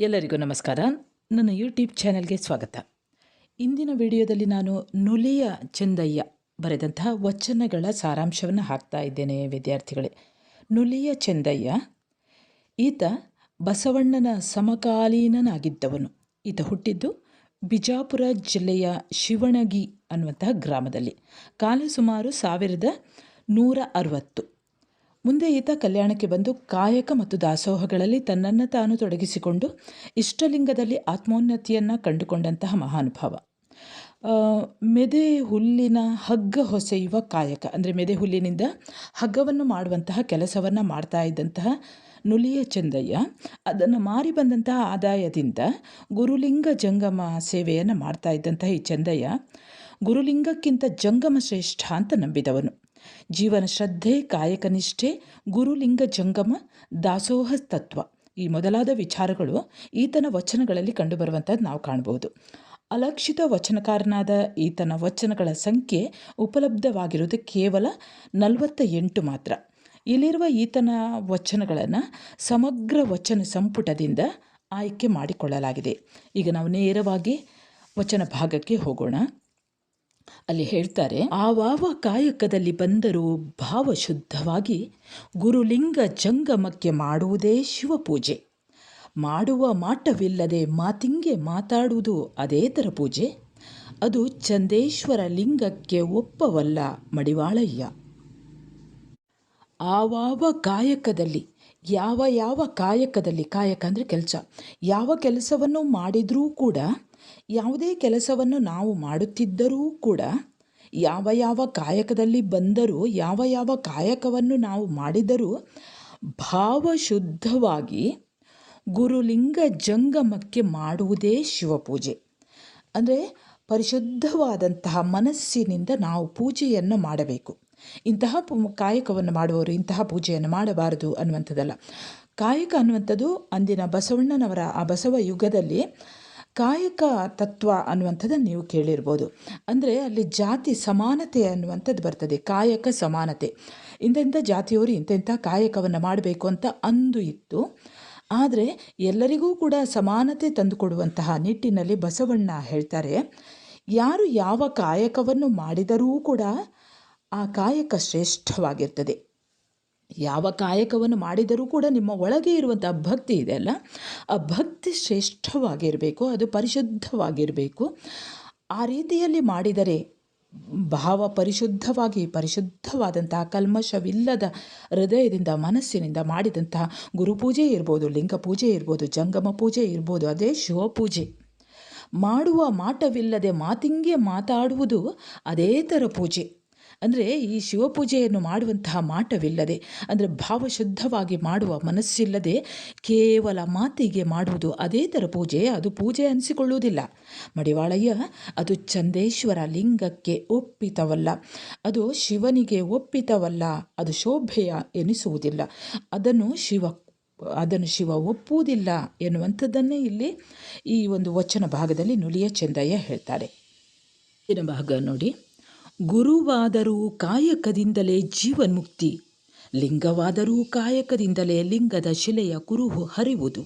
ಎಲ್ಲರಿಗೂ ನಮಸ್ಕಾರ. ನನ್ನ ಯೂಟ್ಯೂಬ್ ಚಾನೆಲ್ಗೆ ಸ್ವಾಗತ. ಇಂದಿನ ವಿಡಿಯೋದಲ್ಲಿ ನಾನು ನುಲಿಯ ಚಂದಯ್ಯ ಬರೆದಂತಹ ವಚನಗಳ ಸಾರಾಂಶವನ್ನು ಹಾಕ್ತಾ ಇದ್ದೇನೆ ವಿದ್ಯಾರ್ಥಿಗಳೇ. ನುಲಿಯ ಚಂದಯ್ಯ, ಈತ ಬಸವಣ್ಣನ ಸಮಕಾಲೀನನಾಗಿದ್ದವನು. ಈತ ಹುಟ್ಟಿದ್ದು ಬಿಜಾಪುರ ಜಿಲ್ಲೆಯ ಶಿವಣಗಿ ಅನ್ನುವಂತಹ ಗ್ರಾಮದಲ್ಲಿ. ಕಾಲ ಸುಮಾರು ಸಾವಿರದ ನೂರ ಅರವತ್ತು. ಮುಂದೆ ಈತ ಕಲ್ಯಾಣಕ್ಕೆ ಬಂದು ಕಾಯಕ ಮತ್ತು ದಾಸೋಹಗಳಲ್ಲಿ ತನ್ನನ್ನು ತಾನು ತೊಡಗಿಸಿಕೊಂಡು ಇಷ್ಟಲಿಂಗದಲ್ಲಿ ಆತ್ಮೋನ್ನತಿಯನ್ನು ಕಂಡುಕೊಂಡಂತಹ ಮಹಾನುಭಾವ. ಮೆದೆ ಹುಲ್ಲಿನ ಹಗ್ಗ ಹೊಸೆಯುವ ಕಾಯಕ, ಅಂದರೆ ಮೆದೆ ಹುಲ್ಲಿನಿಂದ ಹಗ್ಗವನ್ನು ಮಾಡುವಂತಹ ಕೆಲಸವನ್ನು ಮಾಡ್ತಾ ಇದ್ದಂತಹ ನುಲಿಯ ಚಂದಯ್ಯ, ಅದನ್ನು ಮಾರಿ ಬಂದಂತಹ ಆದಾಯದಿಂದ ಗುರುಲಿಂಗ ಜಂಗಮ ಸೇವೆಯನ್ನು ಮಾಡ್ತಾ ಇದ್ದಂತಹ ಈ ಚಂದಯ್ಯ ಗುರುಲಿಂಗಕ್ಕಿಂತ ಜಂಗಮ ಶ್ರೇಷ್ಠ ಅಂತ ನಂಬಿದವನು. ಜೀವನ ಶ್ರದ್ಧೆ, ಕಾಯಕನಿಷ್ಠೆ, ಗುರುಲಿಂಗ ಜಂಗಮ, ದಾಸೋಹ ತತ್ವ. ಈ ಮೊದಲಾದ ವಿಚಾರಗಳು ಈತನ ವಚನಗಳಲ್ಲಿ ಕಂಡುಬರುವಂಥದ್ದು ನಾವು ಕಾಣಬಹುದು. ಅಲಕ್ಷಿತ ವಚನಕಾರನಾದ ಈತನ ವಚನಗಳ ಸಂಖ್ಯೆ ಉಪಲಬ್ಧವಾಗಿರುವುದು ಕೇವಲ ನಲವತ್ತ ಎಂಟು ಮಾತ್ರ. ಇಲ್ಲಿರುವ ಈತನ ವಚನಗಳನ್ನು ಸಮಗ್ರ ವಚನ ಸಂಪುಟದಿಂದ ಆಯ್ಕೆ ಮಾಡಿಕೊಳ್ಳಲಾಗಿದೆ. ಈಗ ನಾವು ನೇರವಾಗಿ ವಚನ ಭಾಗಕ್ಕೆ ಹೋಗೋಣ. ಅಲ್ಲಿ ಹೇಳ್ತಾರೆ, ಆವಾವ ಕಾಯಕದಲ್ಲಿ ಬಂದರೂ ಭಾವ ಶುದ್ಧವಾಗಿ ಗುರುಲಿಂಗ ಜಂಗಮಕ್ಕೆ ಮಾಡುವುದೇ ಶಿವಪೂಜೆ. ಮಾಡುವ ಮಾಟವಿಲ್ಲದೆ ಮಾತಿಂಗೆ ಮಾತಾಡುವುದು ಅದೇ ಥರ ಪೂಜೆ. ಅದು ಚಂದೇಶ್ವರ ಲಿಂಗಕ್ಕೆ ಒಪ್ಪವಲ್ಲ ಮಡಿವಾಳಯ್ಯ. ಆವಾವ ಕಾಯಕದಲ್ಲಿ, ಯಾವ ಯಾವ ಕಾಯಕದಲ್ಲಿ, ಕಾಯಕ ಅಂದರೆ ಕೆಲಸ, ಯಾವ ಕೆಲಸವನ್ನು ಮಾಡಿದರೂ ಕೂಡ ಯಾವುದೇ ಕೆಲಸವನ್ನು ನಾವು ಮಾಡುತ್ತಿದ್ದರೂ ಕೂಡ, ಯಾವ ಯಾವ ಕಾಯಕದಲ್ಲಿ ಬಂದರೂ, ಯಾವ ಯಾವ ಕಾಯಕವನ್ನು ನಾವು ಮಾಡಿದರೂ ಭಾವಶುದ್ಧವಾಗಿ ಗುರುಲಿಂಗ ಜಂಗಮಕ್ಕೆ ಮಾಡುವುದೇ ಶಿವಪೂಜೆ. ಅಂದರೆ ಪರಿಶುದ್ಧವಾದಂತಹ ಮನಸ್ಸಿನಿಂದ ನಾವು ಪೂಜೆಯನ್ನು ಮಾಡಬೇಕು. ಇಂತಹ ಕಾಯಕವನ್ನು ಮಾಡುವವರು ಇಂತಹ ಪೂಜೆಯನ್ನು ಮಾಡಬಾರದು ಅನ್ನುವಂಥದ್ದಲ್ಲ. ಕಾಯಕ ಅನ್ನುವಂಥದ್ದು ಅಂದಿನ ಬಸವಣ್ಣನವರ ಆ ಬಸವ ಯುಗದಲ್ಲಿ ಕಾಯಕ ತತ್ವ ಅನ್ನುವಂಥದ್ದನ್ನು ನೀವು ಕೇಳಿರ್ಬೋದು. ಅಂದರೆ ಅಲ್ಲಿ ಜಾತಿ ಸಮಾನತೆ ಅನ್ನುವಂಥದ್ದು ಬರ್ತದೆ. ಕಾಯಕ ಸಮಾನತೆ. ಇಂತೆಂಥ ಜಾತಿಯವರು ಇಂತೆಂಥ ಕಾಯಕವನ್ನು ಮಾಡಬೇಕು ಅಂತ ಅಂದು ಇತ್ತು. ಆದರೆ ಎಲ್ಲರಿಗೂ ಕೂಡ ಸಮಾನತೆ ತಂದುಕೊಡುವಂತಹ ನಿಟ್ಟಿನಲ್ಲಿ ಬಸವಣ್ಣ ಹೇಳ್ತಾರೆ, ಯಾರು ಯಾವ ಕಾಯಕವನ್ನು ಮಾಡಿದರೂ ಕೂಡ ಆ ಕಾಯಕ ಶ್ರೇಷ್ಠವಾಗಿರ್ತದೆ. ಯಾವ ಕಾಯಕವನ್ನು ಮಾಡಿದರೂ ಕೂಡ ನಿಮ್ಮ ಒಳಗೆ ಇರುವಂಥ ಭಕ್ತಿ ಇದೆಯಲ್ಲ ಆ ಭಕ್ತಿ ಶ್ರೇಷ್ಠವಾಗಿರಬೇಕು, ಅದು ಪರಿಶುದ್ಧವಾಗಿರಬೇಕು. ಆ ರೀತಿಯಲ್ಲಿ ಮಾಡಿದರೆ ಭಾವ ಪರಿಶುದ್ಧವಾಗಿ, ಪರಿಶುದ್ಧವಾದಂತಹ ಕಲ್ಮಶವಿಲ್ಲದ ಹೃದಯದಿಂದ, ಮನಸ್ಸಿನಿಂದ ಮಾಡಿದಂತಹ ಗುರುಪೂಜೆ ಇರ್ಬೋದು, ಲಿಂಗ ಪೂಜೆ ಇರ್ಬೋದು, ಜಂಗಮ ಪೂಜೆ ಇರ್ಬೋದು, ಅದೇ ಶಿವಪೂಜೆ ಮಾಡುವ ಮಾಟವಿಲ್ಲದೆ ಮಾತಿಂಗೆ ಮಾತಾಡುವುದು ಅದೇ ಥರ ಪೂಜೆ. ಅಂದರೆ ಈ ಶಿವಪೂಜೆಯನ್ನು ಮಾಡುವಂತಹ ಮಾಟವಿಲ್ಲದೆ, ಅಂದರೆ ಭಾವಶುದ್ಧವಾಗಿ ಮಾಡುವ ಮನಸ್ಸಿಲ್ಲದೆ ಕೇವಲ ಮಾತಿಗೆ ಮಾಡುವುದು ಅದೇ ಥರ ಪೂಜೆ, ಅದು ಪೂಜೆ ಅನಿಸಿಕೊಳ್ಳುವುದಿಲ್ಲ. ಮಡಿವಾಳಯ್ಯ, ಅದು ಚಂದೇಶ್ವರ ಲಿಂಗಕ್ಕೆ ಒಪ್ಪಿತವಲ್ಲ, ಅದು ಶಿವನಿಗೆ ಒಪ್ಪಿತವಲ್ಲ, ಅದು ಶೋಭೆಯ ಎನಿಸುವುದಿಲ್ಲ. ಅದನ್ನು ಶಿವ ಅದನ್ನು ಶಿವ ಒಪ್ಪುವುದಿಲ್ಲ ಎನ್ನುವಂಥದ್ದನ್ನೇ ಇಲ್ಲಿ ಈ ಒಂದು ವಚನ ಭಾಗದಲ್ಲಿ ನುಲಿಯ ಚಂದಯ್ಯ ಹೇಳ್ತಾರೆ. ಭಾಗ ನೋಡಿ. ಗುರುವಾದರೂ ಕಾಯಕದಿಂದಲೇ ಜೀವನ್ಮುಕ್ತಿ, ಲಿಂಗವಾದರೂ ಕಾಯಕದಿಂದಲೇ ಲಿಂಗದ ಶಿಲೆಯ ಕುರುಹು ಹರಿವುದು,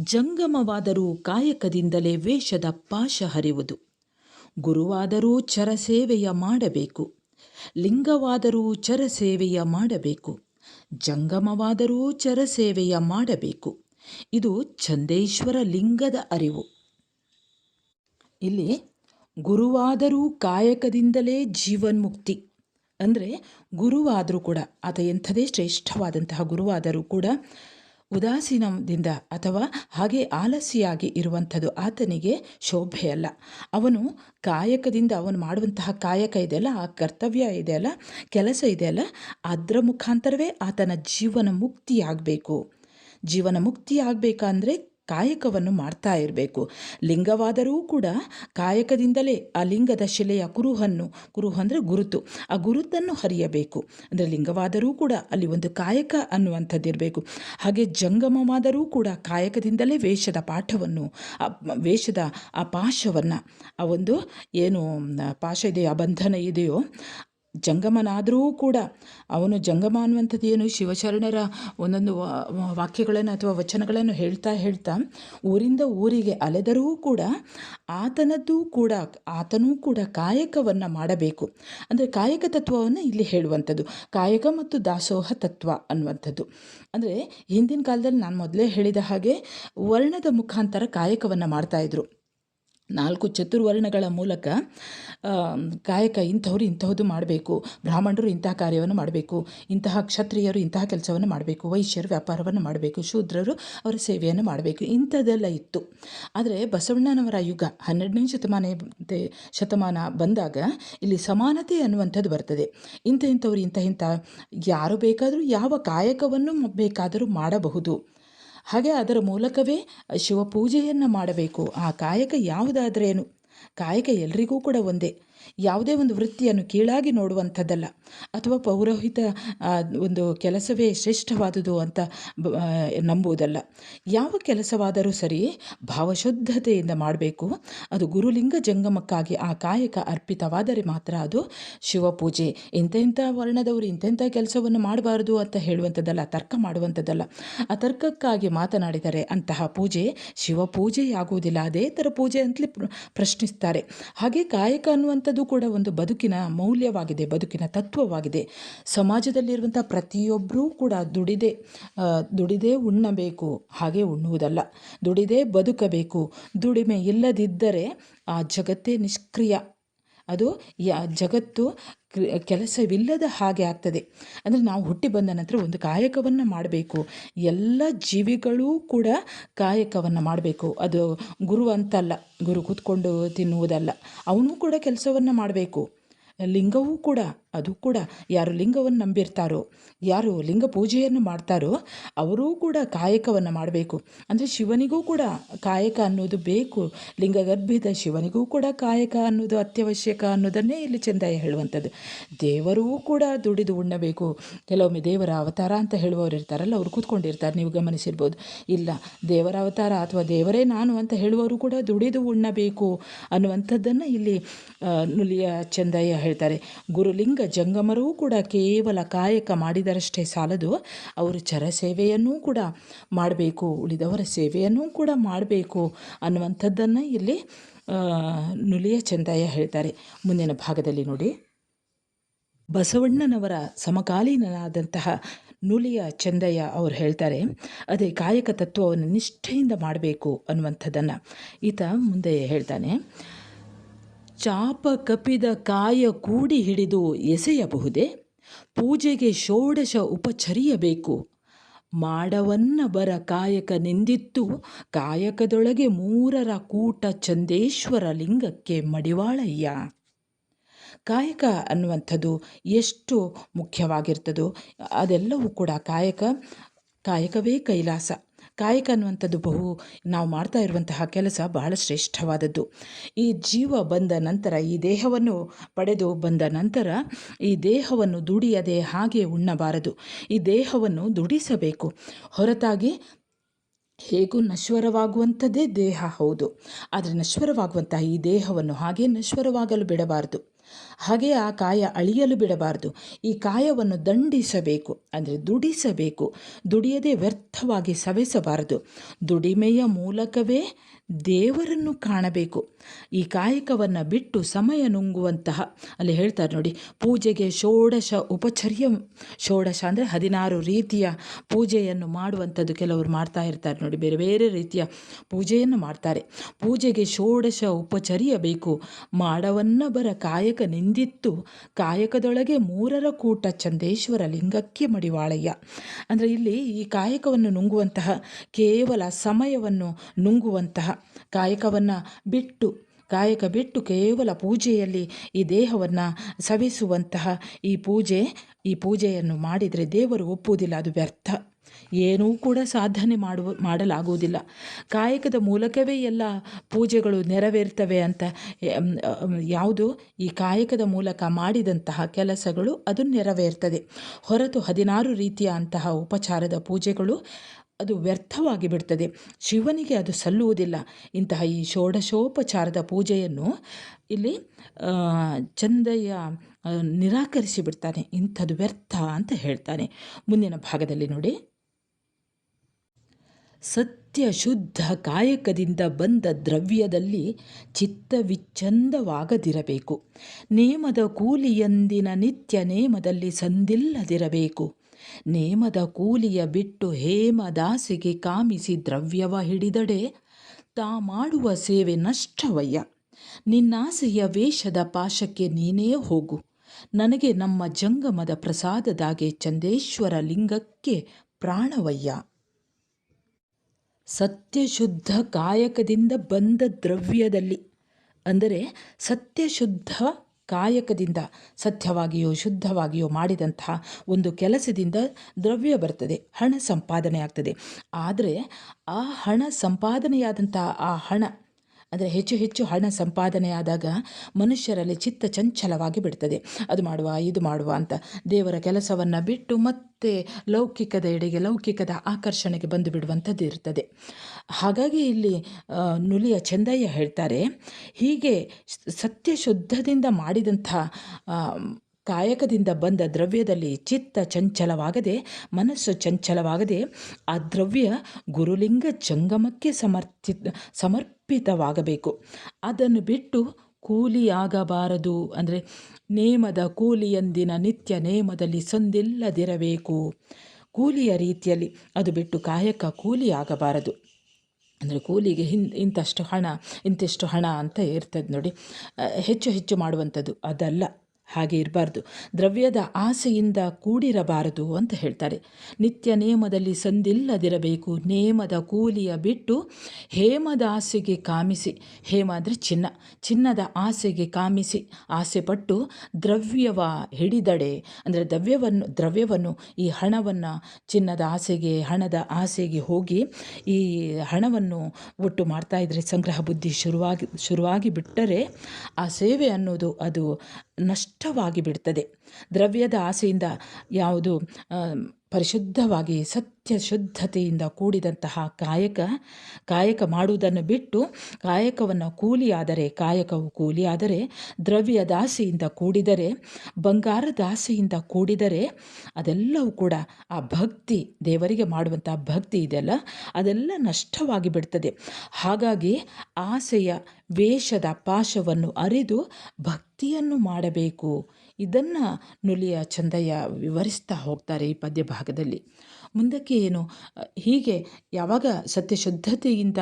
ಜಂಗಮವಾದರೂ ಕಾಯಕದಿಂದಲೇ ವೇಷದ ಪಾಶ ಹರಿವುದು. ಗುರುವಾದರೂ ಚರಸೇವೆಯ ಮಾಡಬೇಕು, ಲಿಂಗವಾದರೂ ಚರಸೇವೆಯ ಮಾಡಬೇಕು, ಜಂಗಮವಾದರೂ ಚರಸೇವೆಯ ಮಾಡಬೇಕು. ಇದು ಚಂದೇಶ್ವರ ಲಿಂಗದ ಅರಿವು. ಇಲ್ಲಿ ಗುರುವಾದರೂ ಕಾಯಕದಿಂದಲೇ ಜೀವನ್ಮುಕ್ತಿ. ಅಂದರೆ ಗುರುವಾದರೂ ಕೂಡ, ಆತ ಎಂಥದೇ ಶ್ರೇಷ್ಠವಾದಂತಹ ಗುರುವಾದರೂ ಕೂಡ ಉದಾಸೀನದಿಂದ ಅಥವಾ ಹಾಗೆ ಆಲಸಿಯಾಗಿ ಇರುವಂಥದ್ದು ಆತನಿಗೆ ಶೋಭೆಯಲ್ಲ. ಅವನು ಕಾಯಕದಿಂದ, ಅವನು ಮಾಡುವಂತಹ ಕಾಯಕ ಇದೆಯಲ್ಲ ಆ ಕರ್ತವ್ಯ ಇದೆಯಲ್ಲ ಕೆಲಸ ಇದೆಯಲ್ಲ ಅದರ ಮುಖಾಂತರವೇ ಆತನ ಜೀವನ ಮುಕ್ತಿಯಾಗಬೇಕು. ಜೀವನ ಮುಕ್ತಿ ಆಗಬೇಕಂದ್ರೆ ಕಾಯಕವನ್ನು ಮಾಡ್ತಾ ಇರಬೇಕು. ಲಿಂಗವಾದರೂ ಕೂಡ ಕಾಯಕದಿಂದಲೇ ಆ ಲಿಂಗದ ಶಿಲೆಯ ಕುರುಹನ್ನು, ಕುರುಹು ಅಂದರೆ ಗುರುತು, ಆ ಗುರುತನ್ನು ಹರಿಯಬೇಕು. ಅಂದರೆ ಲಿಂಗವಾದರೂ ಕೂಡ ಅಲ್ಲಿ ಒಂದು ಕಾಯಕ ಅನ್ನುವಂಥದ್ದಿರಬೇಕು ಹಾಗೆ ಜಂಗಮವಾದರೂ ಕೂಡ ಕಾಯಕದಿಂದಲೇ ವೇಷದ ಪಾಠವನ್ನು ವೇಷದ, ಆ ಪಾಶವನ್ನು, ಆ ಒಂದು ಏನು, ಪಾಶ ಇದೆಯೋ ಆ ಬಂಧನ ಇದೆಯೋ ಜಂಗಮನಾದರೂ ಕೂಡ ಅವನು ಜಂಗಮ ಅನ್ನುವಂಥದ್ದು ಏನು? ಶಿವಶರಣರ ಒಂದೊಂದು ವಾಕ್ಯಗಳನ್ನು ಅಥವಾ ವಚನಗಳನ್ನು ಹೇಳ್ತಾ ಹೇಳ್ತಾ ಊರಿಂದ ಊರಿಗೆ ಅಲೆದರೂ ಕೂಡ ಆತನದ್ದು ಕೂಡ ಆತನೂ ಕೂಡ ಕಾಯಕವನ್ನು ಮಾಡಬೇಕು. ಅಂದರೆ ಕಾಯಕ ತತ್ವವನ್ನು ಇಲ್ಲಿ ಹೇಳುವಂಥದ್ದು. ಕಾಯಕ ಮತ್ತು ದಾಸೋಹ ತತ್ವ ಅನ್ನುವಂಥದ್ದು. ಅಂದರೆ ಹಿಂದಿನ ಕಾಲದಲ್ಲಿ ನಾನು ಮೊದಲೇ ಹೇಳಿದ ಹಾಗೆ ವರ್ಣದ ಮುಖಾಂತರ ಕಾಯಕವನ್ನು ಮಾಡ್ತಾಯಿದ್ರು ನಾಲ್ಕು ಚತುರ್ವರ್ಣಗಳ ಮೂಲಕ ಕಾಯಕ ಇಂಥವ್ರು ಇಂಥದ್ದು ಮಾಡಬೇಕು. ಬ್ರಾಹ್ಮಣರು ಇಂತಹ ಕಾರ್ಯವನ್ನು ಮಾಡಬೇಕು. ಇಂತಹ ಕ್ಷತ್ರಿಯರು ಇಂತಹ ಕೆಲಸವನ್ನು ಮಾಡಬೇಕು. ವೈಶ್ಯರು ವ್ಯಾಪಾರವನ್ನು ಮಾಡಬೇಕು. ಶೂದ್ರರು ಅವರ ಸೇವೆಯನ್ನು ಮಾಡಬೇಕು. ಇಂಥದ್ದೆಲ್ಲ ಇತ್ತು. ಆದರೆ ಬಸವಣ್ಣನವರ ಯುಗ, ಹನ್ನೆರಡನೇ ಶತಮಾನ ಶತಮಾನ ಬಂದಾಗ ಇಲ್ಲಿ ಸಮಾನತೆ ಅನ್ನುವಂಥದ್ದು ಬರ್ತದೆ. ಇಂಥ ಇಂಥವ್ರು ಇಂಥ ಇಂಥ, ಯಾರು ಬೇಕಾದರೂ ಯಾವ ಕಾಯಕವನ್ನು ಬೇಕಾದರೂ ಮಾಡಬಹುದು. ಹಾಗೆ ಅದರ ಮೂಲಕವೇ ಶಿವಪೂಜೆಯನ್ನು ಮಾಡಬೇಕು. ಆ ಕಾಯಕ ಯಾವುದಾದ್ರೇನು? ಕಾಯಕ ಎಲ್ರಿಗೂ ಕೂಡ ಒಂದೇ. ಯಾವುದೇ ಒಂದು ವೃತ್ತಿಯನ್ನು ಕೀಳಾಗಿ ನೋಡುವಂಥದ್ದಲ್ಲ. ಅಥವಾ ಪೌರೋಹಿತ ಒಂದು ಕೆಲಸವೇ ಶ್ರೇಷ್ಠವಾದುದು ಅಂತ ನಂಬುವುದಲ್ಲ. ಯಾವ ಕೆಲಸವಾದರೂ ಸರಿ ಭಾವಶುದ್ಧತೆಯಿಂದ ಮಾಡಬೇಕು. ಅದು ಗುರುಲಿಂಗ ಜಂಗಮಕ್ಕಾಗಿ ಆ ಕಾಯಕ ಅರ್ಪಿತವಾದರೆ ಮಾತ್ರ ಅದು ಶಿವಪೂಜೆ. ಇಂತೆಂಥ ವರ್ಣದವರು ಇಂತೆಂಥ ಕೆಲಸವನ್ನು ಮಾಡಬಾರದು ಅಂತ ಹೇಳುವಂಥದ್ದಲ್ಲ, ತರ್ಕ ಮಾಡುವಂಥದ್ದಲ್ಲ. ಆ ತರ್ಕಕ್ಕಾಗಿ ಮಾತನಾಡಿದರೆ ಅಂತಹ ಪೂಜೆ ಶಿವಪೂಜೆಯಾಗುವುದಿಲ್ಲ. ಅದೇ ಥರ ಪೂಜೆ ಅಂತಲೇ ಪ್ರ- ಪ್ರಶ್ನಿಸ್ತಾರೆ. ಹಾಗೆ ಕಾಯಕ ಅನ್ನುವಂಥದ್ದು ಕೂಡ ಒಂದು ಬದುಕಿನ ಮೌಲ್ಯವಾಗಿದೆ, ಬದುಕಿನ ತತ್ವವಾಗಿದೆ. ಸಮಾಜದಲ್ಲಿರುವಂಥ ಪ್ರತಿಯೊಬ್ಬರೂ ಕೂಡ ದುಡಿದೆ ದುಡಿದೇ ಉಣ್ಣಬೇಕು, ಹಾಗೆ ಉಣ್ಣುವುದಲ್ಲ. ದುಡಿದೇ ಬದುಕಬೇಕು. ದುಡಿಮೆ ಇಲ್ಲದಿದ್ದರೆ ಆ ಜಗತ್ತೇ ನಿಷ್ಕ್ರಿಯ. ಅದು ಯಾ ಜಗತ್ತು ಕೆಲಸವಿಲ್ಲದ ಹಾಗೆ ಆಗ್ತದೆ. ಅಂದರೆ ನಾವು ಹುಟ್ಟಿ ಬಂದ ನಂತರ ಒಂದು ಕಾಯಕವನ್ನು ಮಾಡಬೇಕು. ಎಲ್ಲ ಜೀವಿಗಳೂ ಕೂಡ ಕಾಯಕವನ್ನು ಮಾಡಬೇಕು. ಅದು ಗುರು ಅಂತಲ್ಲ, ಗುರು ಕೂತ್ಕೊಂಡು ತಿನ್ನುವುದಲ್ಲ, ಅವನು ಕೂಡ ಕೆಲಸವನ್ನು ಮಾಡಬೇಕು. ಲಿಂಗವೂ ಕೂಡ. ಅದು ಕೂಡ ಯಾರು ಲಿಂಗವನ್ನು ನಂಬಿರ್ತಾರೋ, ಯಾರು ಲಿಂಗ ಪೂಜೆಯನ್ನು ಮಾಡ್ತಾರೋ, ಅವರೂ ಕೂಡ ಕಾಯಕವನ್ನು ಮಾಡಬೇಕು. ಅಂದರೆ ಶಿವನಿಗೂ ಕೂಡ ಕಾಯಕ ಅನ್ನೋದು ಬೇಕು. ಲಿಂಗ ಗರ್ಭಿತ ಶಿವನಿಗೂ ಕೂಡ ಕಾಯಕ ಅನ್ನೋದು ಅತ್ಯವಶ್ಯಕ ಅನ್ನೋದನ್ನೇ ಇಲ್ಲಿ ಚೆಂದಾಯ ಹೇಳುವಂಥದ್ದು. ದೇವರೂ ಕೂಡ ದುಡಿದು ಉಣ್ಣಬೇಕು. ಕೆಲವೊಮ್ಮೆ ದೇವರ ಅವತಾರ ಅಂತ ಹೇಳುವವರು ಇರ್ತಾರಲ್ಲ, ಅವ್ರು ಕೂತ್ಕೊಂಡಿರ್ತಾರೆ, ನೀವು ಗಮನಿಸಿರ್ಬೋದು. ಇಲ್ಲ, ದೇವರ ಅವತಾರ ಅಥವಾ ದೇವರೇ ನಾನು ಅಂತ ಹೇಳುವವರು ಕೂಡ ದುಡಿದು ಉಣ್ಣಬೇಕು ಅನ್ನುವಂಥದ್ದನ್ನು ಇಲ್ಲಿ ನುಲಿಯ ಚಂದಯ್ಯ ಹೇಳ್ತಾರೆ. ಗುರುಲಿಂಗ ಜಂಗಮರೂ ಕೂಡ ಕೇವಲ ಕಾಯಕ ಮಾಡಿದರಷ್ಟೇ ಸಾಲದು. ಅವರು ಚರ ಸೇವೆಯನ್ನೂ ಕೂಡ ಮಾಡಬೇಕು, ಉಳಿದವರ ಸೇವೆಯನ್ನೂ ಕೂಡ ಮಾಡಬೇಕು ಅನ್ನುವಂಥದ್ದನ್ನು ಇಲ್ಲಿ ನುಲಿಯ ಚಂದಯ್ಯ ಹೇಳ್ತಾರೆ. ಮುಂದಿನ ಭಾಗದಲ್ಲಿ ನೋಡಿ. ಬಸವಣ್ಣನವರ ಸಮಕಾಲೀನನಾದಂತಹ ನುಲಿಯ ಚಂದಯ್ಯ ಅವರು ಹೇಳ್ತಾರೆ, ಅದೇ ಕಾಯಕ ತತ್ವವನ್ನು ನಿಷ್ಠೆಯಿಂದ ಮಾಡಬೇಕು ಅನ್ನುವಂಥದ್ದನ್ನು ಈತ ಮುಂದೆ ಹೇಳ್ತಾನೆ. ಚಾಪ ಕಪಿದ ಕಾಯ ಕೂಡಿ ಹಿಡಿದು ಎಸೆಯಬಹುದೇ? ಪೂಜೆಗೆ ಷೋಡಶ ಉಪಚರಿಯಬೇಕು. ಮಾಡವನ್ನ ಬರ ಕಾಯಕ ನಿಂದಿತ್ತು. ಕಾಯಕದೊಳಗೆ ಮೂರರ ಕೂಟ ಚಂದೇಶ್ವರ ಲಿಂಗಕ್ಕೆ ಮಡಿವಾಳಯ್ಯ. ಕಾಯಕ ಅನ್ನುವಂಥದ್ದು ಎಷ್ಟು ಮುಖ್ಯವಾಗಿರ್ತದೋ ಅದೆಲ್ಲವೂ ಕೂಡ ಕಾಯಕ, ಕಾಯಕವೇ ಕೈಲಾಸ. ಕಾಯಕ ಅನ್ನುವಂಥದ್ದು ಬಹು ನಾವು ಮಾಡ್ತಾ ಇರುವಂತಹ ಕೆಲಸ ಬಹಳ ಶ್ರೇಷ್ಠವಾದದ್ದು. ಈ ಜೀವ ಬಂದ ನಂತರ, ಈ ದೇಹವನ್ನು ಪಡೆದು ಬಂದ ನಂತರ ಈ ದೇಹವನ್ನು ದುಡಿಯದೆ ಹಾಗೆ ಉಣ್ಣಬಾರದು. ಈ ದೇಹವನ್ನು ದುಡಿಸಬೇಕು. ಹೊರತಾಗಿ ಹೇಗೂ ನಶ್ವರವಾಗುವಂಥದ್ದೇ ದೇಹ ಹೌದು. ಆದರೆ ನಶ್ವರವಾಗುವಂತಹ ಈ ದೇಹವನ್ನು ಹಾಗೆ ನಶ್ವರವಾಗಲು ಬಿಡಬಾರದು. ಹಾಗೆ ಆ ಕಾಯ ಅಳಿಯಲು ಬಿಡಬಾರದು. ಈ ಕಾಯವನ್ನು ದಂಡಿಸಬೇಕು, ಅಂದರೆ ದುಡಿಸಬೇಕು. ದುಡಿಯದೆ ವ್ಯರ್ಥವಾಗಿ ಸವೆಸಬಾರದು. ದುಡಿಮೆಯ ಮೂಲಕವೇ ದೇವರನ್ನು ಕಾಣಬೇಕು. ಈ ಕಾಯಕವನ್ನು ಬಿಟ್ಟು ಸಮಯ ನುಂಗುವಂತಹ, ಅಲ್ಲಿ ಹೇಳ್ತಾರೆ ನೋಡಿ, ಪೂಜೆಗೆ ಷೋಡಶ ಉಪಚರ್ಯ. ಷೋಡಶ ಅಂದರೆ ಹದಿನಾರು ರೀತಿಯ ಪೂಜೆಯನ್ನು ಮಾಡುವಂಥದ್ದು ಕೆಲವರು ಮಾಡ್ತಾ ಇರ್ತಾರೆ ನೋಡಿ, ಬೇರೆ ಬೇರೆ ರೀತಿಯ ಪೂಜೆಯನ್ನು ಮಾಡ್ತಾರೆ. ಪೂಜೆಗೆ ಷೋಡಶ ಉಪಚರಿಯಬೇಕು ಮಾಡವನ್ನ ಬರ ಕಾಯಕ ನಿಂದಿತ್ತು ಕಾಯಕದೊಳಗೆ ಮೂರರ ಕೂಟ ಚಂದೇಶ್ವರ ಲಿಂಗಕ್ಕೆ ಮಡಿವಾಳಯ್ಯ. ಅಂದರೆ ಇಲ್ಲಿ ಈ ಕಾಯಕವನ್ನು ನುಂಗುವಂತಹ ಕೇವಲ ಸಮಯವನ್ನು ನುಂಗುವಂತಹ ಕಾಯಕವನ್ನು ಬಿಟ್ಟು, ಕಾಯಕ ಬಿಟ್ಟು ಕೇವಲ ಪೂಜೆಯಲ್ಲಿ ಈ ದೇಹವನ್ನು ಸವಿಸುವಂತಹ ಈ ಪೂಜೆ, ಈ ಪೂಜೆಯನ್ನು ಮಾಡಿದರೆ ದೇವರು ಒಪ್ಪುವುದಿಲ್ಲ, ಅದು ವ್ಯರ್ಥ. ಏನೂ ಕೂಡ ಸಾಧನೆ ಮಾಡುವ, ಮಾಡಲಾಗುವುದಿಲ್ಲ. ಕಾಯಕದ ಮೂಲಕವೇ ಎಲ್ಲ ಪೂಜೆಗಳು ನೆರವೇರ್ತವೆ ಅಂತ ಯಾವುದು? ಈ ಕಾಯಕದ ಮೂಲಕ ಮಾಡಿದಂತಹ ಕೆಲಸಗಳು ಅದು ನೆರವೇರ್ತದೆ. ಹೊರತು ಹದಿನಾರು ರೀತಿಯ ಅಂತಹ ಉಪಚಾರದ ಪೂಜೆಗಳು ಅದು ವ್ಯರ್ಥವಾಗಿ ಬಿಡ್ತದೆ. ಶಿವನಿಗೆ ಅದು ಸಲ್ಲುವುದಿಲ್ಲ. ಇಂತಹ ಈ ಷೋಡಶೋಪಚಾರದ ಪೂಜೆಯನ್ನು ಇಲ್ಲಿ ಚಂದಯ್ಯ ನಿರಾಕರಿಸಿ ಬಿಡ್ತಾನೆ. ಇಂಥದ್ದು ವ್ಯರ್ಥ ಅಂತ ಹೇಳ್ತಾನೆ. ಮುಂದಿನ ಭಾಗದಲ್ಲಿ ನೋಡಿ. ಸತ್ಯ ಶುದ್ಧ ಕಾಯಕದಿಂದ ಬಂದ ದ್ರವ್ಯದಲ್ಲಿ ಚಿತ್ತವಿಚ್ಛಂದವಾಗದಿರಬೇಕು. ನೇಮದ ಕೂಲಿಯಂದಿನ ನಿತ್ಯ ನೇಮದಲ್ಲಿ ಸಂದಿಲ್ಲದಿರಬೇಕು. ನೇಮದ ಕೂಲಿಯ ಬಿಟ್ಟು ಹೇಮದಾಸೆಗೆ ಕಾಮಿಸಿ ದ್ರವ್ಯವ ಹಿಡಿದಡೆ ತಾ ಮಾಡುವ ಸೇವೆ ನಷ್ಟವಯ್ಯ. ನಿನ್ನಾಸೆಯ ವೇಷದ ಪಾಶಕ್ಕೆ ನೀನೇ ಹೋಗು. ನನಗೆ ನಮ್ಮ ಜಂಗಮದ ಪ್ರಸಾದದಾಗೆ ಚಂದೇಶ್ವರ ಲಿಂಗಕ್ಕೆ ಪ್ರಾಣವಯ್ಯ. ಸತ್ಯಶುದ್ಧ ಕಾಯಕದಿಂದ ಬಂದ ದ್ರವ್ಯದಲ್ಲಿ. ಅಂದರೆ ಸತ್ಯಶುದ್ಧ ಕಾಯಕದಿಂದ, ಸತ್ಯವಾಗಿಯೋ ಶುದ್ಧವಾಗಿಯೋ ಮಾಡಿದಂತಹ ಒಂದು ಕೆಲಸದಿಂದ ದ್ರವ್ಯ ಬರ್ತದೆ, ಹಣ ಸಂಪಾದನೆ ಆಗ್ತದೆ. ಆದರೆ ಆ ಹಣ ಸಂಪಾದನೆಯಾದಂತಹ ಆ ಹಣ ಅಂದರೆ ಹೆಚ್ಚು ಹೆಚ್ಚು ಹಣ ಸಂಪಾದನೆಯಾದಾಗ ಮನುಷ್ಯರಲ್ಲಿ ಚಿತ್ತ ಚಂಚಲವಾಗಿ ಬಿಡ್ತದೆ. ಅದು ಮಾಡುವ, ಇದು ಮಾಡುವ ಅಂತ ದೇವರ ಕೆಲಸವನ್ನು ಬಿಟ್ಟು ಮತ್ತೆ ಲೌಕಿಕದ ಎಡೆಗೆ, ಲೌಕಿಕದ ಆಕರ್ಷಣೆಗೆ ಬಂದು ಬಿಡುವಂಥದ್ದು ಇರ್ತದೆ. ಹಾಗಾಗಿ ಇಲ್ಲಿ ನುಲಿಯ ಚಂದಯ್ಯ ಹೇಳ್ತಾರೆ, ಹೀಗೆ ಸತ್ಯ ಶುದ್ಧದಿಂದ ಮಾಡಿದಂಥ ಕಾಯಕದಿಂದ ಬಂದ ದ್ರವ್ಯದಲ್ಲಿ ಚಿತ್ತ ಚಂಚಲವಾಗದೆ, ಮನಸ್ಸು ಚಂಚಲವಾಗದೆ, ಆ ದ್ರವ್ಯ ಗುರುಲಿಂಗ ಜಂಗಮಕ್ಕೆ ಸಮರ್ಥಿ ಸಮರ್ಪಿತವಾಗಬೇಕು. ಅದನ್ನು ಬಿಟ್ಟು ಕೂಲಿಯಾಗಬಾರದು ಅಂದರೆ ನೇಮದ ಕೂಲಿಯಂದಿನ ನಿತ್ಯ ನೇಮದಲ್ಲಿ ಸಂದಿಲ್ಲದಿರಬೇಕು. ಕೂಲಿಯ ರೀತಿಯಲ್ಲಿ ಅದು ಬಿಟ್ಟು ಕಾಯಕ ಕೂಲಿಯಾಗಬಾರದು ಅಂದರೆ ಕೂಲಿಗೆ ಹಿನ್ ಇಂಥಷ್ಟು ಹಣ ಇಂತಿಷ್ಟು ಹಣ ಅಂತ ಇರ್ತದೆ ನೋಡಿ. ಹೆಚ್ಚು ಹೆಚ್ಚು ಮಾಡುವಂಥದ್ದು ಅದಲ್ಲ. ಹಾಗೆ ಇರಬಾರ್ದು. ದ್ರವ್ಯದ ಆಸೆಯಿಂದ ಕೂಡಿರಬಾರದು ಅಂತ ಹೇಳ್ತಾರೆ. ನಿತ್ಯ ನೇಮದಲ್ಲಿ ಸಂದಿಲ್ಲದಿರಬೇಕು. ನೇಮದ ಕೂಲಿಯ ಬಿಟ್ಟು ಹೇಮದ ಆಸೆಗೆ ಕಾಮಿಸಿ. ಹೇಮ ಅಂದರೆ ಚಿನ್ನ. ಚಿನ್ನದ ಆಸೆಗೆ ಕಾಮಿಸಿ. ಆಸೆಪಟ್ಟು ದ್ರವ್ಯವ ಹಿಡಿದಡೆ. ಅಂದರೆ ದ್ರವ್ಯವನ್ನು ದ್ರವ್ಯವನ್ನು, ಈ ಹಣವನ್ನು, ಚಿನ್ನದ ಆಸೆಗೆ, ಹಣದ ಆಸೆಗೆ ಹೋಗಿ ಈ ಹಣವನ್ನು ಒಟ್ಟು ಮಾಡ್ತಾ ಇದ್ದರೆ ಸಂಗ್ರಹ ಬುದ್ಧಿ ಶುರುವಾಗಿ ಶುರುವಾಗಿ ಬಿಟ್ಟರೆ ಆ ಸೇವೆ ಅನ್ನೋದು ಅದು ನಷ್ಟವಾಗಿ ಬಿಡ್ತದೆ ದ್ರವ್ಯದ ಆಸೆಯಿಂದ ಯಾವುದು ಪರಿಶುದ್ಧವಾಗಿ ಸತ್ಯ ಶುದ್ಧತೆಯಿಂದ ಕೂಡಿದಂತಹ ಕಾಯಕ ಕಾಯಕ ಮಾಡುವುದನ್ನು ಬಿಟ್ಟು ಕಾಯಕವನ್ನು ಕೂಲಿಯಾದರೆ, ಕಾಯಕವು ಕೂಲಿಯಾದರೆ ದ್ರವ್ಯದಾಸೆಯಿಂದ ಕೂಡಿದರೆ ಬಂಗಾರದಾಸೆಯಿಂದ ಕೂಡಿದರೆ, ಅದೆಲ್ಲವೂ ಕೂಡ ಆ ಭಕ್ತಿ, ದೇವರಿಗೆ ಮಾಡುವಂಥ ಭಕ್ತಿ ಇದೆಯಲ್ಲ, ಅದೆಲ್ಲ ನಷ್ಟವಾಗಿ ಬಿಡ್ತದೆ. ಹಾಗಾಗಿ ಆಸೆಯ ವೇಷದ ಪಾಶವನ್ನು ಅರಿದು ಭಕ್ತಿಯನ್ನು ಮಾಡಬೇಕು. ಇದನ್ನು ನುಲಿಯ ಚಂದಯ್ಯ ವಿವರಿಸ್ತಾ ಹೋಗ್ತಾರೆ ಈ ಪದ್ಯ ಭಾಗದಲ್ಲಿ ಮುಂದಕ್ಕೆ ಏನು? ಹೀಗೆ ಯಾವಾಗ ಸತ್ಯ ಶುದ್ಧತೆಯಿಂದ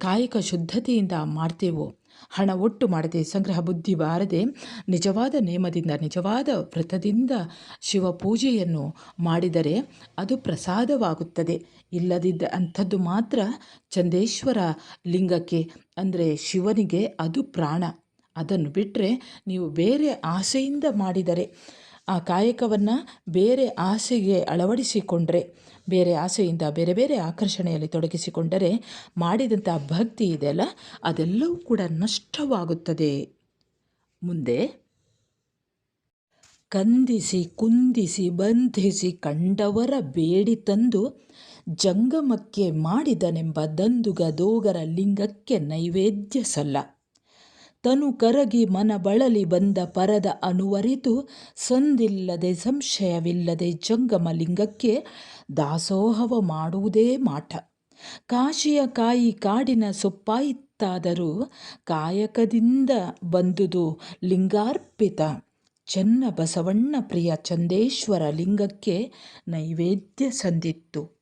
ಕಾಯಕ ಶುದ್ಧತೆಯಿಂದ ಮಾಡ್ತೇವೋ, ಹಣ ಒಟ್ಟು ಮಾಡದೆ, ಸಂಗ್ರಹ ಬುದ್ಧಿ ಬಾರದೆ, ನಿಜವಾದ ನೇಮದಿಂದ, ನಿಜವಾದ ವ್ರತದಿಂದ ಶಿವ ಪೂಜೆಯನ್ನು ಮಾಡಿದರೆ ಅದು ಪ್ರಸಾದವಾಗುತ್ತದೆ. ಇಲ್ಲದಿದ್ದ ಅಂಥದ್ದು ಮಾತ್ರ ಚಂದೇಶ್ವರ ಲಿಂಗಕ್ಕೆ, ಅಂದರೆ ಶಿವನಿಗೆ ಅದು ಪ್ರಾಣ. ಅದನ್ನು ಬಿಟ್ಟರೆ ನೀವು ಬೇರೆ ಆಸೆಯಿಂದ ಮಾಡಿದರೆ, ಆ ಕಾಯಕವನ್ನು ಬೇರೆ ಆಸೆಗೆ ಅಳವಡಿಸಿಕೊಂಡರೆ, ಬೇರೆ ಆಸೆಯಿಂದ ಬೇರೆ ಬೇರೆ ಆಕರ್ಷಣೆಯಲ್ಲಿ ತೊಡಗಿಸಿಕೊಂಡರೆ ಮಾಡಿದಂಥ ಭಕ್ತಿ ಇದೆಯಲ್ಲ ಅದೆಲ್ಲವೂ ಕೂಡ ನಷ್ಟವಾಗುತ್ತದೆ. ಮುಂದೆ, ಕಂದಿಸಿ, ಕುಂದಿಸಿ, ಬಂಧಿಸಿ, ಕಂಡವರ ಬೇಡಿ ತಂದು ಜಂಗಮಕ್ಕೆ ಮಾಡಿದನೆಂಬ ದಂದುಗ ದೋಗರ ಲಿಂಗಕ್ಕೆ ನೈವೇದ್ಯ ಸಲ್ಲ ತನು ಕರಗಿ ಮನ ಬಳಲಿ ಬಂದ ಪರದ ಅನುವರಿತು ಸಂದಿಲ್ಲದೆ ಸಂಶಯವಿಲ್ಲದೆ ಜಂಗಮಲಿಂಗಕ್ಕೆ ದಾಸೋಹವ ಮಾಡುವುದೇ ಮಾಠ ಕಾಶಿಯ ಕಾಯಿ ಕಾಡಿನ ಸೊಪ್ಪಾಯಿತ್ತಾದರೂ ಕಾಯಕದಿಂದ ಬಂದುದು ಲಿಂಗಾರ್ಪಿತ. ಚೆನ್ನ ಬಸವಣ್ಣ ಪ್ರಿಯ ಚಂದೇಶ್ವರ ಲಿಂಗಕ್ಕೆ ನೈವೇದ್ಯ ಸಂದಿತ್ತು.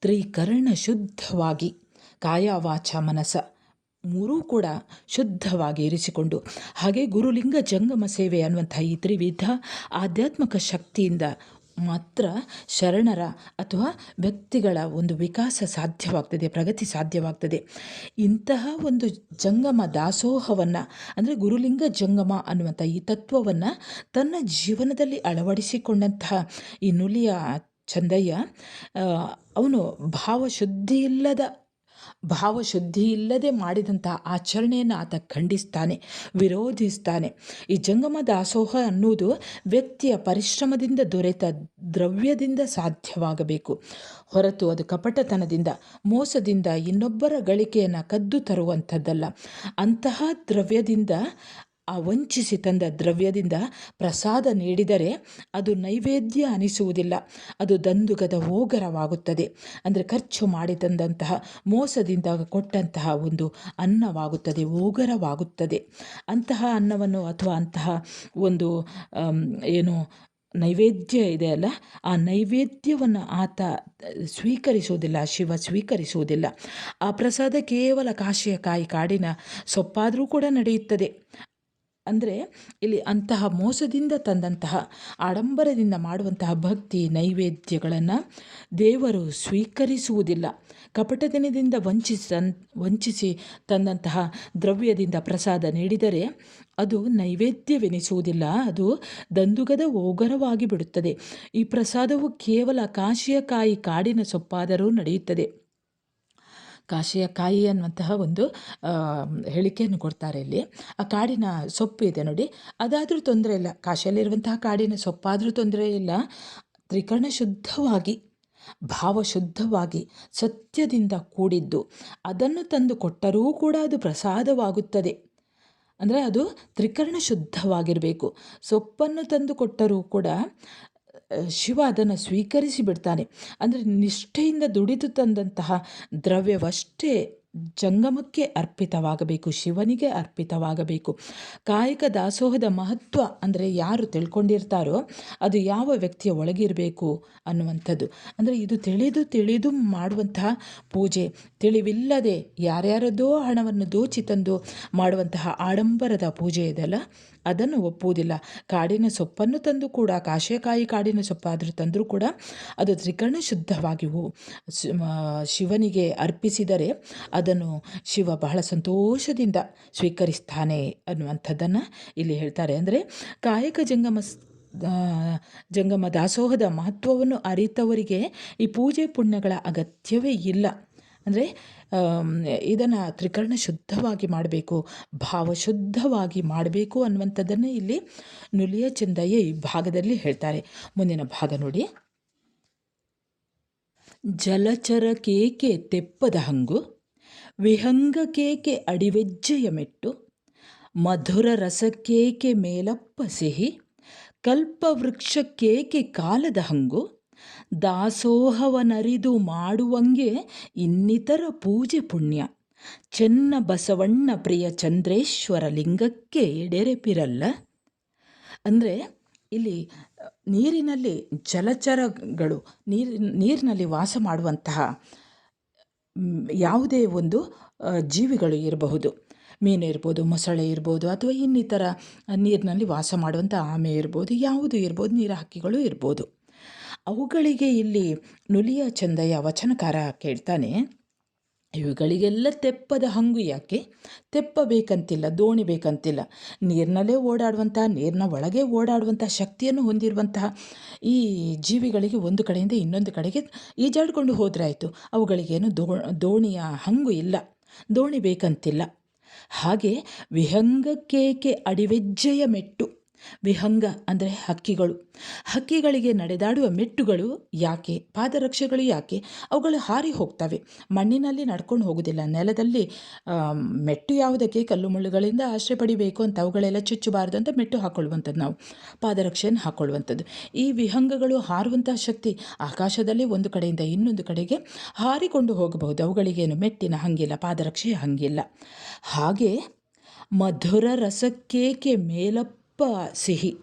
ತ್ರಿಕರಣ ಶುದ್ಧವಾಗಿ. ಕಾಯವಾಚ ಮನಸ. ಮೂರೂ ಕೂಡ ಶುದ್ಧವಾಗಿ ಇರಿಸಿಕೊಂಡು. ಹಾಗೆ ಗುರುಲಿಂಗ ಜಂಗಮ ಸೇವೆ ಅನ್ನುವಂಥ ಈ ತ್ರಿವಿಧ ಆಧ್ಯಾತ್ಮಿಕ ಶಕ್ತಿಯಿಂದ ಮಾತ್ರ ಶರಣರ ಅಥವಾ ವ್ಯಕ್ತಿಗಳ ಒಂದು ವಿಕಾಸ ಸಾಧ್ಯವಾಗ್ತದೆ, ಪ್ರಗತಿ ಸಾಧ್ಯವಾಗ್ತದೆ. ಇಂತಹ ಒಂದು ಜಂಗಮ ದಾಸೋಹವನ್ನು, ಅಂದರೆ ಗುರುಲಿಂಗ ಜಂಗಮ ಅನ್ನುವಂಥ ಈ ತತ್ವವನ್ನು ತನ್ನ ಜೀವನದಲ್ಲಿ ಅಳವಡಿಸಿಕೊಂಡಂತಹ ಈ ನುಲಿಯ ಚಂದಯ್ಯ ಅವನು ಭಾವಶುದ್ಧಿ ಇಲ್ಲದ ಭಾವಶುದ್ಧಿ ಇಲ್ಲದೆ ಮಾಡಿದಂಥ ಆಚರಣೆಯನ್ನು ಆತ ಖಂಡಿಸ್ತಾನೆ, ವಿರೋಧಿಸ್ತಾನೆ. ಈ ಜಂಗಮ ದಾಸೋಹ ಅನ್ನುವುದು ವ್ಯಕ್ತಿಯ ಪರಿಶ್ರಮದಿಂದ ದೊರೆತ ದ್ರವ್ಯದಿಂದ ಸಾಧ್ಯವಾಗಬೇಕು. ಹೊರತು ಅದು ಕಪಟತನದಿಂದ, ಮೋಸದಿಂದ ಇನ್ನೊಬ್ಬರ ಗಳಿಕೆಯನ್ನು ಕದ್ದು ತರುವಂಥದ್ದಲ್ಲ. ಅಂತಹ ದ್ರವ್ಯದಿಂದ ಆ ವಂಚಿಸಿ ತಂದ ದ್ರವ್ಯದಿಂದ ಪ್ರಸಾದ ನೀಡಿದರೆ ಅದು ನೈವೇದ್ಯ ಅನಿಸುವುದಿಲ್ಲ. ಅದು ದಂದುಗದ ಓಗರವಾಗುತ್ತದೆ ಅಂದರೆ ಖರ್ಚು ಮಾಡಿ ತಂದಂತಹ, ಮೋಸದಿಂದ ಕೊಟ್ಟಂತಹ ಒಂದು ಅನ್ನವಾಗುತ್ತದೆ ಓಗರವಾಗುತ್ತದೆ ಅಂತಹ ಅನ್ನವನ್ನು ಅಥವಾ ಅಂತಹ ಒಂದು ಏನು ನೈವೇದ್ಯ ಇದೆಯಲ್ಲ ಆ ನೈವೇದ್ಯವನ್ನು ಆತ ಸ್ವೀಕರಿಸುವುದಿಲ್ಲ ಶಿವ ಸ್ವೀಕರಿಸುವುದಿಲ್ಲ. ಆ ಪ್ರಸಾದ ಕೇವಲ ಕಾಶಿಯ ಕಾಯಿ ಕಾಡಿನ ಸೊಪ್ಪಾದರೂ ಕೂಡ ನಡೆಯುತ್ತದೆ. ಅಂದರೆ ಇಲ್ಲಿ ಅಂತಹ ಮೋಸದಿಂದ ತಂದಂತಹ ಆಡಂಬರದಿಂದ ಮಾಡುವಂತಹ ಭಕ್ತಿ ನೈವೇದ್ಯಗಳನ್ನು ದೇವರು ಸ್ವೀಕರಿಸುವುದಿಲ್ಲ. ಕಪಟದಿನದಿಂದ ವಂಚಿಸ ವಂಚಿಸಿ ತಂದಂತಹ ದ್ರವ್ಯದಿಂದ ಪ್ರಸಾದ ನೀಡಿದರೆ ಅದು ನೈವೇದ್ಯವೆನಿಸುವುದಿಲ್ಲ, ಅದು ದಂದುಗದ ಓಗರವಾಗಿ ಬಿಡುತ್ತದೆ ಈ ಪ್ರಸಾದವು ಕೇವಲ ಕಾಶಿಯ ಕಾಯಿ ಕಾಡಿನ ಸೊಪ್ಪಾದರೂ ನಡೆಯುತ್ತದೆ. ಕಾಶಿಯ ಕಾಯಿ ಅನ್ನುವಂತಹ ಒಂದು ಹೇಳಿಕೆಯನ್ನು ಕೊಡ್ತಾರೆ ಇಲ್ಲಿ. ಆ ಕಾಡಿನ ಸೊಪ್ಪು ಇದೆ ನೋಡಿ. ಅದಾದರೂ ತೊಂದರೆ ಇಲ್ಲ. ಕಾಶಿಯಲ್ಲಿರುವಂತಹ ಕಾಡಿನ ಸೊಪ್ಪಾದರೂ ತೊಂದರೆ ಇಲ್ಲ. ತ್ರಿಕರಣ ಶುದ್ಧವಾಗಿ, ಭಾವ ಶುದ್ಧವಾಗಿ, ಸತ್ಯದಿಂದ ಕೂಡಿದ್ದು, ಅದನ್ನು ತಂದು ಕೊಟ್ಟರೂ ಕೂಡ ಅದು ಪ್ರಸಾದವಾಗುತ್ತದೆ. ಅಂದರೆ ಅದು ತ್ರಿಕರಣ ಶುದ್ಧವಾಗಿರಬೇಕು. ಸೊಪ್ಪನ್ನು ತಂದು ಕೊಟ್ಟರೂ ಕೂಡ ಶಿವ ಅದನ್ನು ಸ್ವೀಕರಿಸಿ ಬಿಡ್ತಾನೆ. ಅಂದರೆ ನಿಷ್ಠೆಯಿಂದ ದುಡಿದು ತಂದಂತಹ ದ್ರವ್ಯವಷ್ಟೇ ಜಂಗಮಕ್ಕೆ ಅರ್ಪಿತವಾಗಬೇಕು, ಶಿವನಿಗೆ ಅರ್ಪಿತವಾಗಬೇಕು. ಕಾಯಕ ದಾಸೋಹದ ಮಹತ್ವ ಅಂದರೆ ಯಾರು ತಿಳ್ಕೊಂಡಿರ್ತಾರೋ ಅದು ಯಾವ ವ್ಯಕ್ತಿಯ ಒಳಗಿರಬೇಕು ಅನ್ನುವಂಥದ್ದು. ಅಂದರೆ ಇದು ತಿಳಿದು ತಿಳಿದು ಮಾಡುವಂತಹ ಪೂಜೆ. ತಿಳಿವಿಲ್ಲದೆ ಯಾರ್ಯಾರದೋ ಹಣವನ್ನು ದೋಚಿ ತಂದು ಮಾಡುವಂತಹ ಆಡಂಬರದ ಪೂಜೆ ಇದೆಯಲ್ಲ? ಅದನ್ನು ಒಪ್ಪುವುದಿಲ್ಲ. ಕಾಡಿನ ಸೊಪ್ಪನ್ನು ತಂದು ಕೂಡ, ಕಾಶಿಯಕಾಯಿ ಕಾಡಿನ ಸೊಪ್ಪಾದರೂ ತಂದರೂ ಕೂಡ ಅದು ತ್ರಿಕರಣ ಶುದ್ಧವಾಗಿ ಶಿವನಿಗೆ ಅರ್ಪಿಸಿದರೆ ಅದನ್ನು ಶಿವ ಬಹಳ ಸಂತೋಷದಿಂದ ಸ್ವೀಕರಿಸ್ತಾನೆ ಅನ್ನುವಂಥದ್ದನ್ನು ಇಲ್ಲಿ ಹೇಳ್ತಾರೆ. ಅಂದರೆ ಕಾಯಕ ಜಂಗಮ ಜಂಗಮ ದಾಸೋಹದ ಮಹತ್ವವನ್ನು ಅರಿತವರಿಗೆ ಈ ಪೂಜೆ ಪುಣ್ಯಗಳ ಅಗತ್ಯವೇ ಇಲ್ಲ. ಅಂದರೆ ಇದನ್ನು ತ್ರಿಕರಣ ಶುದ್ಧವಾಗಿ ಮಾಡಬೇಕು ಭಾವಶುದ್ಧವಾಗಿ ಮಾಡಬೇಕು ಅನ್ನುವಂಥದ್ದನ್ನು ಇಲ್ಲಿ ನುಲಿಯ ಚಂದಯ್ಯ ಈ ಭಾಗದಲ್ಲಿ ಹೇಳ್ತಾರೆ. ಮುಂದಿನ ಭಾಗ ನೋಡಿ. ಜಲಚರ ಕೇಕೆ ತೆಪ್ಪದ ಹಂಗು, ವಿಹಂಗ ಕೇಕೆ ಅಡಿವೆಜ್ಜೆಯ ಮೆಟ್ಟು, ಮಧುರ ರಸಕ್ಕೇಕೆ ಮೇಲಪ್ಪ ಸಿಹಿ ಕಲ್ಪವೃಕ್ಷಕ್ಕೇಕೆ ಕಾಲದ ಹಂಗು ದಾಸೋಹವನರಿದು ಮಾಡುವಂಗೆ ಇನ್ನಿತರ ಪೂಜೆ ಪುಣ್ಯ. ಚೆನ್ನ ಬಸವಣ್ಣ ಪ್ರಿಯ ಚಂದ್ರೇಶ್ವರ ಲಿಂಗಕ್ಕೆ ಎಡೆರೆಪಿರಲ್ಲ. ಅಂದರೆ ಇಲ್ಲಿ ನೀರಿನಲ್ಲಿ ಜಲಚರಗಳು, ನೀರಿ, ನೀರಿನಲ್ಲಿ ವಾಸ ಮಾಡುವಂತಹ ಯಾವುದೇ ಒಂದು ಜೀವಿಗಳು ಇರಬಹುದು. ಮೀನು ಇರ್ಬೋದು, ಮೊಸಳೆ ಇರ್ಬೋದು, ಅಥವಾ ಇನ್ನಿತರ ನೀರಿನಲ್ಲಿ ವಾಸ ಮಾಡುವಂಥ ಆಮೆ ಇರ್ಬೋದು, ಯಾವುದು ಇರ್ಬೋದು, ನೀರ ಹಕ್ಕಿಗಳು ಇರ್ಬೋದು. ಅವುಗಳಿಗೆ ಇಲ್ಲಿ ನುಲಿಯ ಚಂದಯ್ಯ ವಚನಕಾರ ಕೇಳ್ತಾನೆ, ಇವುಗಳಿಗೆಲ್ಲ ತೆಪ್ಪದ ಹಂಗು ಯಾಕೆ? ತೆಪ್ಪ ಬೇಕಂತಿಲ್ಲ, ದೋಣಿ ಬೇಕಂತಿಲ್ಲ. ನೀರಿನಲ್ಲೇ ಓಡಾಡುವಂಥ, ನೀರಿನ ಒಳಗೆ ಓಡಾಡುವಂಥ ಶಕ್ತಿಯನ್ನು ಹೊಂದಿರುವಂತಹ ಈ ಜೀವಿಗಳಿಗೆ ಒಂದು ಕಡೆಯಿಂದ ಇನ್ನೊಂದು ಕಡೆಗೆ ಈಜಾಡಿಕೊಂಡು ಹೋದ್ರಾಯಿತು. ಅವುಗಳಿಗೇನು ದೋ, ದೋಣಿಯ ಹಂಗು ಇಲ್ಲ, ದೋಣಿ ಬೇಕಂತಿಲ್ಲ. ಹಾಗೆ ವಿಹಂಗಕ್ಕೇಕೆ ಅಡಿವೆಜ್ಜೆಯ ಮೆಟ್ಟು ವಿಹಂಗ ಅಂದರೆ ಹಕ್ಕಿಗಳು. ಹಕ್ಕಿಗಳಿಗೆ ನಡೆದಾಡುವ ಮೆಟ್ಟುಗಳು ಯಾಕೆ? ಪಾದರಕ್ಷೆಗಳು ಯಾಕೆ? ಅವುಗಳು ಹಾರಿ ಹೋಗ್ತವೆ. ಮಣ್ಣಿನಲ್ಲಿ ನಡ್ಕೊಂಡು ಹೋಗುವುದಿಲ್ಲ. ನೆಲದಲ್ಲಿ ಮೆಟ್ಟು ಯಾವುದಕ್ಕೆ ಕಲ್ಲು ಮುಳ್ಳುಗಳಿಂದ ಆಶ್ರಯ ಪಡಿಬೇಕು ಅಂತ ಅವುಗಳೆಲ್ಲ ಚುಚ್ಚಬಾರದು ಅಂತ ಮೆಟ್ಟು ಹಾಕೊಳ್ಳುವಂಥದ್ದು ನಾವು. ಪಾದರಕ್ಷೆಯನ್ನು ಹಾಕೊಳ್ಳುವಂಥದ್ದು. ಈ ವಿಹಂಗಗಳು ಹಾರುವಂತಹ ಶಕ್ತಿ ಆಕಾಶದಲ್ಲಿ ಒಂದು ಕಡೆಯಿಂದ ಇನ್ನೊಂದು ಕಡೆಗೆ ಹಾರಿಕೊಂಡು ಹೋಗಬಹುದು. ಅವುಗಳಿಗೇನು ಮೆಟ್ಟಿನ ಹಂಗಿಲ್ಲ ಪಾದರಕ್ಷೆ ಹಂಗಿಲ್ಲ. ಹಾಗೆ ಮಧುರ ರಸಕ್ಕೇಕೆ ಮೇಲಪ್ಪ ಸಿಹಿ,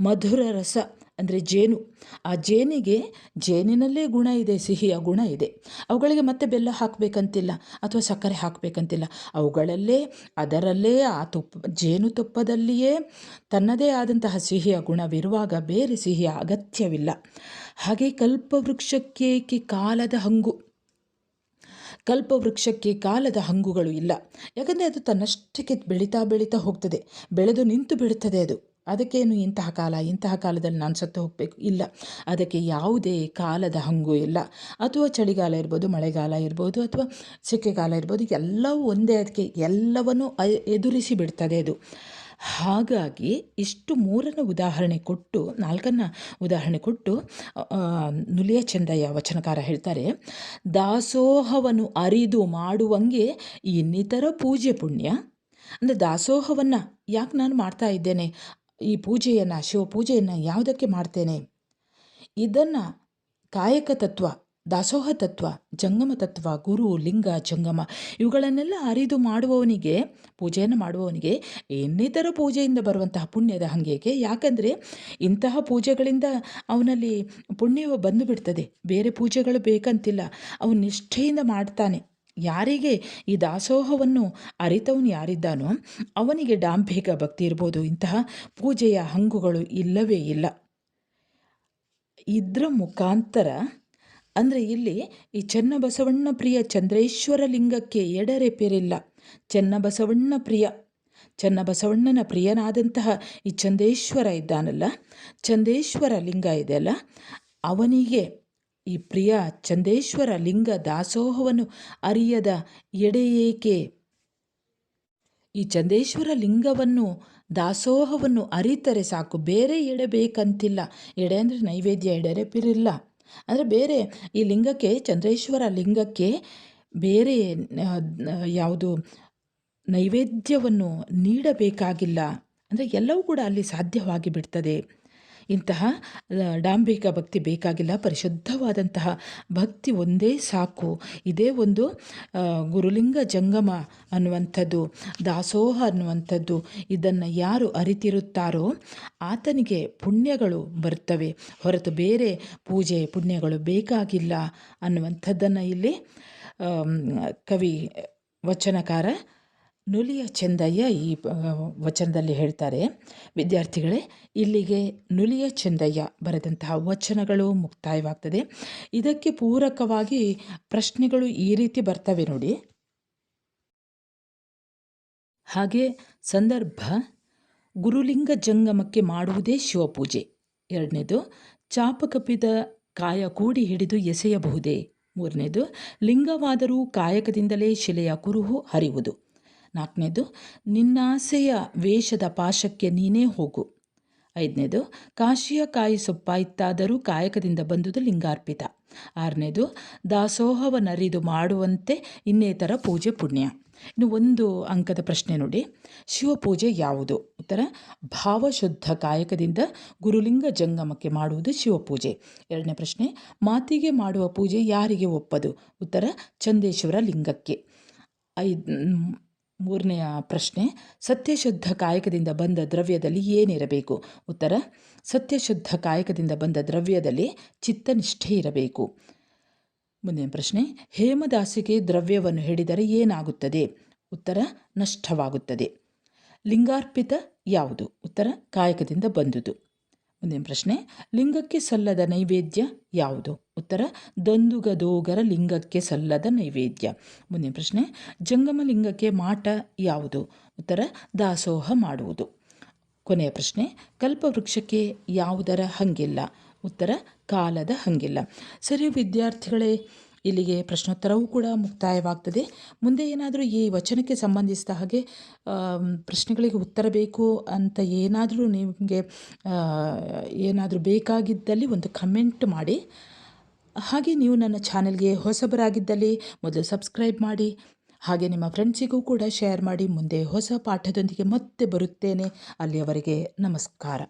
ಮಧುರ ರಸ, ಅಂದರೆ ಜೇನು. ಆ ಜೇನಿಗೆ ಜೇನಿನಲ್ಲೇ ಗುಣ ಇದೆ, ಸಿಹಿಯ ಗುಣ ಇದೆ. ಅವುಗಳಿಗೆ ಮತ್ತೆ ಬೆಲ್ಲ ಹಾಕಬೇಕಂತಿಲ್ಲ ಅಥವಾ ಸಕ್ಕರೆ ಹಾಕಬೇಕಂತಿಲ್ಲ. ಅವುಗಳಲ್ಲೇ, ಅದರಲ್ಲೇ, ಆ ತುಪ್ಪ, ಜೇನು ತುಪ್ಪದಲ್ಲಿಯೇ ತನ್ನದೇ ಆದಂತಹ ಸಿಹಿಯ ಗುಣವಿರುವಾಗ ಬೇರೆ ಸಿಹಿಯ ಅಗತ್ಯವಿಲ್ಲ. ಹಾಗೆ ಕಲ್ಪವೃಕ್ಷಕ್ಕೇಕೆ ಕಾಲದ ಹಂಗು. ಕಲ್ಪವೃಕ್ಷಕ್ಕೆ ಕಾಲದ ಹಂಗುಗಳು ಇಲ್ಲ. ಯಾಕಂದರೆ ಅದು ತನ್ನಷ್ಟಕ್ಕೆ ಬೆಳೀತಾ ಬೆಳೀತಾ ಹೋಗ್ತದೆ. ಬೆಳೆದು ನಿಂತು ಬಿಡುತ್ತದೆ ಅದು. ಅದಕ್ಕೇನು ಇಂತಹ ಕಾಲ, ಇಂತಹ ಕಾಲದಲ್ಲಿ ನಾನು ಸತ್ತು ಹೋಗಬೇಕು? ಇಲ್ಲ. ಅದಕ್ಕೆ ಯಾವುದೇ ಕಾಲದ ಹಂಗು ಇಲ್ಲ. ಅಥವಾ ಚಳಿಗಾಲ ಇರ್ಬೋದು, ಮಳೆಗಾಲ ಇರ್ಬೋದು, ಅಥವಾ ಸೆಕೆಗಾಲ ಇರ್ಬೋದು, ಎಲ್ಲವೂ ಒಂದೇ ಅದಕ್ಕೆ ಎಲ್ಲವನ್ನೂ ಎದುರಿಸಿ ಬಿಡ್ತದೆ ಅದು. ಹಾಗಾಗಿ ಇಷ್ಟು ಮೂರನ್ನು ಉದಾಹರಣೆ ಕೊಟ್ಟು, ನಾಲ್ಕನ್ನು ಉದಾಹರಣೆ ಕೊಟ್ಟು ನುಲಿಯ ಚಂದಯ್ಯ ವಚನಕಾರ ಹೇಳ್ತಾರೆ, ದಾಸೋಹವನ್ನು ಅರಿದು ಮಾಡುವಂಗೆ ಇನ್ನಿತರ ಪೂಜೆ ಪುಣ್ಯ? ಅಂದರೆ ದಾಸೋಹವನ್ನು ಯಾಕೆ ನಾನು ಮಾಡ್ತಾ ಇದ್ದೇನೆ? ಈ ಪೂಜೆಯನ್ನು ಶಿವ ಪೂಜೆಯನ್ನು ಯಾವುದಕ್ಕೆ ಮಾಡ್ತೇನೆ? ಇದನ್ನು ಕಾಯಕ ತತ್ವ ದಾಸೋಹ ತತ್ವ, ಜಂಗಮ ತತ್ವ, ಗುರು, ಲಿಂಗ, ಜಂಗಮ ಇವುಗಳನ್ನೆಲ್ಲ ಅರಿದು ಮಾಡುವವನಿಗೆ, ಪೂಜೆಯನ್ನು ಮಾಡುವವನಿಗೆ ಇನ್ನಿತರ ಪೂಜೆಯಿಂದ ಬರುವಂತಹ ಪುಣ್ಯದ ಹಂಗೆಗೆ ಯಾಕಂದರೆ ಇಂತಹ ಪೂಜೆಗಳಿಂದ ಅವನಲ್ಲಿ ಪುಣ್ಯವು ಬಂದು ಬಿಡ್ತದೆ. ಬೇರೆ ಪೂಜೆಗಳು ಬೇಕಂತಿಲ್ಲ. ಅವನು ನಿಷ್ಠೆಯಿಂದ ಮಾಡ್ತಾನೆ. ಯಾರಿಗೆ ಈ ದಾಸೋಹವನ್ನು ಅರಿತವನು ಯಾರಿದ್ದಾನೋ ಅವನಿಗೆ ಡಾಂಭಿಕ ಭಕ್ತಿ ಇರ್ಬೋದು. ಇಂತಹ ಪೂಜೆಯ ಹಂಗುಗಳು ಇಲ್ಲವೇ ಇಲ್ಲ. ಇದರ ಮುಖಾಂತರ ಅಂದರೆ ಇಲ್ಲಿ ಈ ಚೆನ್ನಬಸವಣ್ಣ ಪ್ರಿಯ ಚಂದ್ರೇಶ್ವರ ಲಿಂಗಕ್ಕೆ ಎಡರೆಪೆರಿಲ್ಲ ಚೆನ್ನಬಸವಣ್ಣ ಪ್ರಿಯ. ಚೆನ್ನಬಸವಣ್ಣನ ಪ್ರಿಯನಾದಂತಹ ಈ ಚಂದೇಶ್ವರ ಇದ್ದಾನಲ್ಲ? ಚಂದೇಶ್ವರ ಲಿಂಗ ಇದೆಯಲ್ಲ ಅವನಿಗೆ ಈ ಪ್ರಿಯ ಚಂದೇಶ್ವರ ಲಿಂಗ ದಾಸೋಹವನ್ನು ಅರಿಯದ ಎಡೆಯೇಕೆ ಈ ಚಂದೇಶ್ವರ ಲಿಂಗವನ್ನು, ದಾಸೋಹವನ್ನು ಅರಿತರೆ ಸಾಕು, ಬೇರೆ ಎಡೆ ಬೇಕಂತಿಲ್ಲ. ಎಡೆ ಅಂದರೆ ನೈವೇದ್ಯ ಎಡೆರೆಪಿರಿಲ್ಲ ಅಂದರೆ ಬೇರೆ ಈ ಲಿಂಗಕ್ಕೆ, ಚಂದ್ರೇಶ್ವರ ಲಿಂಗಕ್ಕೆ ಬೇರೆ ಯಾವುದು ನೈವೇದ್ಯವನ್ನು ನೀಡಬೇಕಾಗಿಲ್ಲ. ಅಂದರೆ ಎಲ್ಲವೂ ಕೂಡ ಅಲ್ಲಿ ಸಾಧ್ಯವಾಗಿ ಬಿಡ್ತದೆ. ಇಂತಹ ಡಾಂಬಿಕ ಭಕ್ತಿ ಬೇಕಾಗಿಲ್ಲ, ಪರಿಶುದ್ಧವಾದಂತಹ ಭಕ್ತಿ ಒಂದೇ ಸಾಕು. ಇದೇ ಒಂದು ಗುರುಲಿಂಗ ಜಂಗಮ ಅನ್ನುವಂಥದ್ದು, ದಾಸೋಹ ಅನ್ನುವಂಥದ್ದು, ಇದನ್ನು ಯಾರು ಅರಿತಿರುತ್ತಾರೋ ಆತನಿಗೆ ಪುಣ್ಯಗಳು ಬರ್ತವೆ. ಹೊರತು ಬೇರೆ ಪೂಜೆ, ಪುಣ್ಯಗಳು ಬೇಕಾಗಿಲ್ಲ ಅನ್ನುವಂಥದ್ದನ್ನು ಇಲ್ಲಿ ಕವಿ, ವಚನಕಾರ ನುಲಿಯ ಚಂದಯ್ಯ ಈ ವಚನದಲ್ಲಿ ಹೇಳ್ತಾರೆ, ವಿದ್ಯಾರ್ಥಿಗಳೇ, ಇಲ್ಲಿಗೆ ನುಲಿಯ ಚಂದಯ್ಯ ಬರೆದಂತಹ ವಚನಗಳು ಮುಕ್ತಾಯವಾಗ್ತದೆ. ಇದಕ್ಕೆ ಪೂರಕವಾಗಿ ಪ್ರಶ್ನೆಗಳು ಈ ರೀತಿ ಬರ್ತವೆ ನೋಡಿ. ಹಾಗೆ ಸಂದರ್ಭ, ಗುರುಲಿಂಗ ಜಂಗಮಕ್ಕೆ ಮಾಡುವುದೇ ಶಿವಪೂಜೆ. ಎರಡನೇದು, ಚಾಪಕಪಿದ ಕಾಯ ಕೂಡಿ ಹಿಡಿದು ಎಸೆಯಬಹುದೇ. ಮೂರನೇದು, ಲಿಂಗವಾದರೂ ಕಾಯಕದಿಂದಲೇ ಶಿಲೆಯ ಕುರುಹು ಹರಿಯುವುದು ನಾಲ್ಕನೇದು, ನಿನ್ನಾಸೆಯ ವೇಷದ ಪಾಶಕ್ಕೆ ನೀನೇ ಹೋಗು. ಐದನೇದು, ಕಾಶಿಯ ಕಾಯಿ ಸೊಪ್ಪಾಯಿತಾದರೂ ಕಾಯಕದಿಂದ ಬಂದುದು ಲಿಂಗಾರ್ಪಿತ. ಆರನೇದು ದಾಸೋಹವನ್ನರಿದು ಮಾಡುವಂತೆ ಇನ್ನೇತರ ಪೂಜೆ ಪುಣ್ಯ. ಇನ್ನು ಒಂದು ಅಂಕದ ಪ್ರಶ್ನೆ ನೋಡಿ. ಶಿವಪೂಜೆ ಯಾವುದು? ಉತ್ತರ, ಭಾವಶುದ್ಧ ಕಾಯಕದಿಂದ ಗುರುಲಿಂಗ ಜಂಗಮಕ್ಕೆ ಮಾಡುವುದು ಶಿವಪೂಜೆ. ಎರಡನೇ ಪ್ರಶ್ನೆ, ಮಾತಿಗೆ ಮಾಡುವ ಪೂಜೆ ಯಾರಿಗೆ ಒಪ್ಪದು? ಉತ್ತರ, ಚಂದೇಶ್ವರ ಲಿಂಗಕ್ಕೆ. ಐದು ಮೂರನೆಯ ಪ್ರಶ್ನೆ, ಸತ್ಯಶುದ್ಧ ಕಾಯಕದಿಂದ ಬಂದ ದ್ರವ್ಯದಲ್ಲಿ ಏನಿರಬೇಕು? ಉತ್ತರ, ಸತ್ಯಶುದ್ಧ ಕಾಯಕದಿಂದ ಬಂದ ದ್ರವ್ಯದಲ್ಲಿ ಚಿತ್ತನಿಷ್ಠೆ ಇರಬೇಕು. ಮುಂದಿನ ಪ್ರಶ್ನೆ, ಹೇಮದಾಸಿಗೆ ದ್ರವ್ಯವನ್ನು ಹಿಡಿದರೆ ಏನಾಗುತ್ತದೆ? ಉತ್ತರ, ನಷ್ಟವಾಗುತ್ತದೆ. ಲಿಂಗಾರ್ಪಿತ ಯಾವುದು? ಉತ್ತರ, ಕಾಯಕದಿಂದ ಬಂದುದು. ಮುಂದಿನ ಪ್ರಶ್ನೆ? ಲಿಂಗಕ್ಕೆ ಸಲ್ಲದ ನೈವೇದ್ಯ ಯಾವುದು? ಉತ್ತರ, ದಂದುಗದೋಗರ ಲಿಂಗಕ್ಕೆ ಸಲ್ಲದ ನೈವೇದ್ಯ. ಮುಂದಿನ ಪ್ರಶ್ನೆ? ಜಂಗಮ ಲಿಂಗಕ್ಕೆ ಮಾಟ ಯಾವುದು? ಉತ್ತರ, ದಾಸೋಹ ಮಾಡುವುದು. ಕೊನೆಯ ಪ್ರಶ್ನೆ ಕಲ್ಪವೃಕ್ಷಕ್ಕೆ ಯಾವುದರ ಹಂಗಿಲ್ಲ? ಉತ್ತರ, ಕಾಲದ ಹಂಗಿಲ್ಲ. ಸರಿ ವಿದ್ಯಾರ್ಥಿಗಳೇ ಇಲ್ಲಿಗೆ ಪ್ರಶ್ನೋತ್ತರವೂ ಕೂಡ ಮುಕ್ತಾಯವಾಗ್ತದೆ. ಮುಂದೆ ಏನಾದರೂ ಈ ವಚನಕ್ಕೆ ಸಂಬಂಧಿಸಿದ ಹಾಗೆ ಪ್ರಶ್ನೆಗಳಿಗೆ ಉತ್ತರ ಬೇಕು ಅಂತ ಏನಾದರೂ ನಿಮಗೆ ಏನಾದರೂ ಬೇಕಾಗಿದ್ದಲ್ಲಿ ಒಂದು ಕಮೆಂಟ್ ಮಾಡಿ. ಹಾಗೆ ನೀವು ನನ್ನ ಚಾನೆಲ್ಗೆ ಹೊಸಬರಾಗಿದ್ದಲ್ಲಿ ಮೊದಲು ಸಬ್ಸ್ಕ್ರೈಬ್ ಮಾಡಿ. ಹಾಗೆ ನಿಮ್ಮ ಫ್ರೆಂಡ್ಸಿಗೂ ಕೂಡ ಶೇರ್ ಮಾಡಿ. ಮುಂದೆ ಹೊಸ ಪಾಠದೊಂದಿಗೆ ಮತ್ತೆ ಬರುತ್ತೇನೆ. ಅಲ್ಲಿಯವರೆಗೆ ನಮಸ್ಕಾರ.